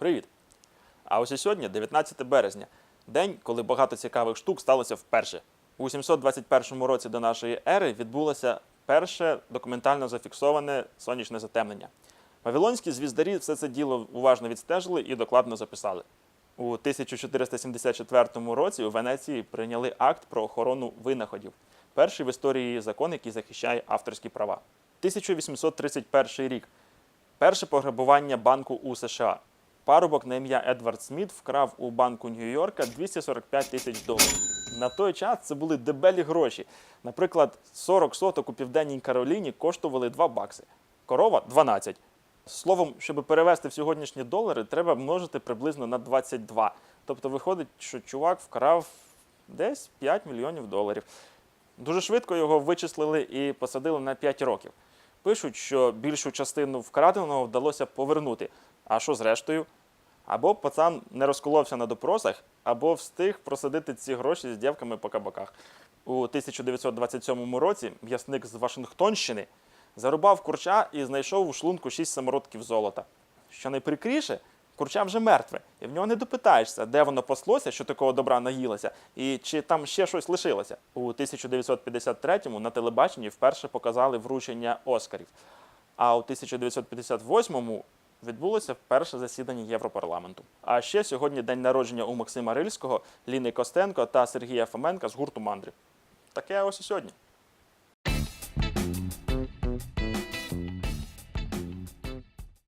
Привіт! А ось і сьогодні, 19 березня, день, коли багато цікавих штук сталося вперше. У 721 році до нашої ери відбулося перше документально зафіксоване сонячне затемнення. Вавилонські звіздарі все це діло уважно відстежили і докладно записали. У 1474 році у Венеції прийняли акт про охорону винаходів, перший в історії закон, який захищає авторські права. 1831 рік перше пограбування банку у США. Парубок на ім'я Едвард Сміт вкрав у банку Нью-Йорка 245 тисяч доларів. На той час це були дебелі гроші. Наприклад, 40 соток у південній Кароліні коштували 2 бакси, корова 12. Словом, щоб перевести в сьогоднішні долари, треба множити приблизно на 22. Тобто виходить, що чувак вкрав десь 5 мільйонів доларів. Дуже швидко його вичислили і посадили на 5 років. Пишуть, що більшу частину вкраденого вдалося повернути. А що з рештою? Або пацан не розколовся на допросах, або встиг просадити ці гроші з дівками по кабаках. У 1927 році м'ясник з Вашингтонщини зарубав курча і знайшов у шлунку 6 самородків золота. Що найприкріше, курча вже мертве, і в нього не допитаєшся, де воно паслося, що такого добра наїлося, і чи там ще щось лишилося. У 1953-му на телебаченні вперше показали вручення Оскарів. А у 1958-му відбулося перше засідання Європарламенту. А ще сьогодні день народження у Максима Рильського, Ліни Костенко та Сергія Фоменка з гурту Мандрів. Таке ось і сьогодні.